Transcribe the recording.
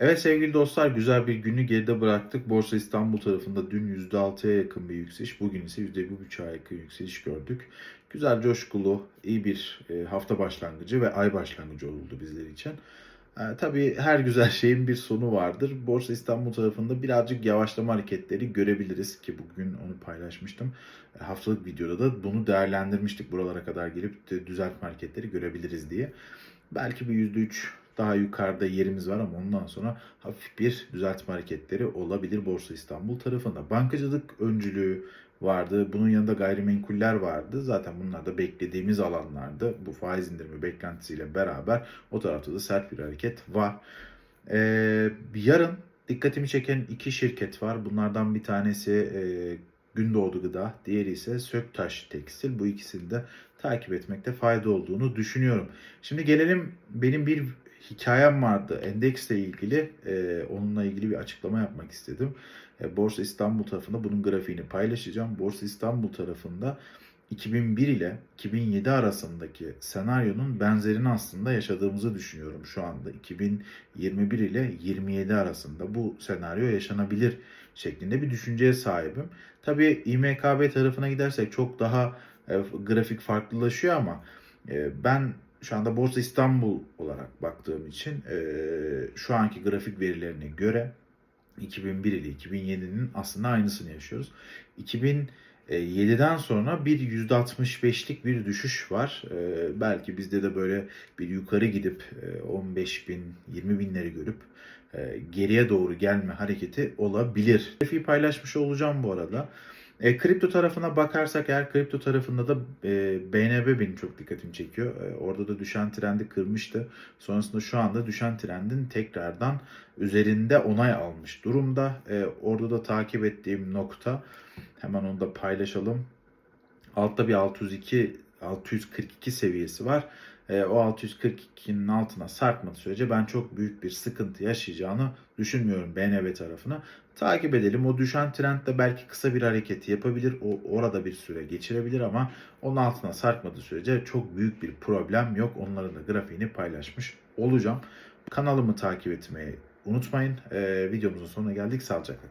Evet sevgili dostlar güzel bir günü geride bıraktık. Borsa İstanbul tarafında dün %6'ya yakın bir yükseliş. Bugün ise %1,5'a yakın yükseliş gördük. Güzel, coşkulu, iyi bir e, hafta başlangıcı ve ay başlangıcı oldu bizler için. E, tabii her güzel şeyin bir sonu vardır. Borsa İstanbul tarafında birazcık yavaşlama hareketleri görebiliriz ki bugün onu paylaşmıştım. E, haftalık videoda da bunu değerlendirmiştik. Buralara kadar gelip düzeltme hareketleri görebiliriz diye. Belki bir %3 daha yukarıda yerimiz var ama ondan sonra hafif bir düzeltme hareketleri olabilir Borsa İstanbul tarafında. Bankacılık öncülüğü vardı. Bunun yanında gayrimenkuller vardı. Zaten bunlar da beklediğimiz alanlardı. Bu faiz indirimi beklentisiyle beraber o tarafta da sert bir hareket var. Ee, yarın dikkatimi çeken iki şirket var. Bunlardan bir tanesi e, Gündoğdu Gıda, diğeri ise Söktaş Tekstil. Bu ikisini de takip etmekte fayda olduğunu düşünüyorum. Şimdi gelelim benim bir hikayem vardı endeksle ilgili. Ee, onunla ilgili bir açıklama yapmak istedim. Ee, Borsa İstanbul tarafında bunun grafiğini paylaşacağım. Borsa İstanbul tarafında 2001 ile 2007 arasındaki senaryonun benzerini aslında yaşadığımızı düşünüyorum şu anda. 2021 ile 27 arasında bu senaryo yaşanabilir şeklinde bir düşünceye sahibim. Tabii İMKB tarafına gidersek çok daha e, grafik farklılaşıyor ama e, ben şu anda Borsa İstanbul olarak baktığım için e, şu anki grafik verilerine göre 2001 ile 2007'nin aslında aynısını yaşıyoruz. 2007'den sonra bir %65'lik bir düşüş var. E, belki bizde de böyle bir yukarı gidip e, 15 bin, 20 binleri görüp e, geriye doğru gelme hareketi olabilir. Grafiği paylaşmış olacağım bu arada. E, kripto tarafına bakarsak eğer kripto tarafında da e, BNB benim çok dikkatimi çekiyor. E, orada da düşen trendi kırmıştı. Sonrasında şu anda düşen trendin tekrardan üzerinde onay almış durumda. E, orada da takip ettiğim nokta hemen onu da paylaşalım. Altta bir 602 642 seviyesi var. E, o 642'nin altına sarkmadığı sürece ben çok büyük bir sıkıntı yaşayacağını düşünmüyorum BNB tarafına. Takip edelim. O düşen trend de belki kısa bir hareketi yapabilir. O orada bir süre geçirebilir ama onun altına sarkmadığı sürece çok büyük bir problem yok. Onların da grafiğini paylaşmış olacağım. Kanalımı takip etmeyi unutmayın. E, videomuzun sonuna geldik. Sağlıcakla kalın.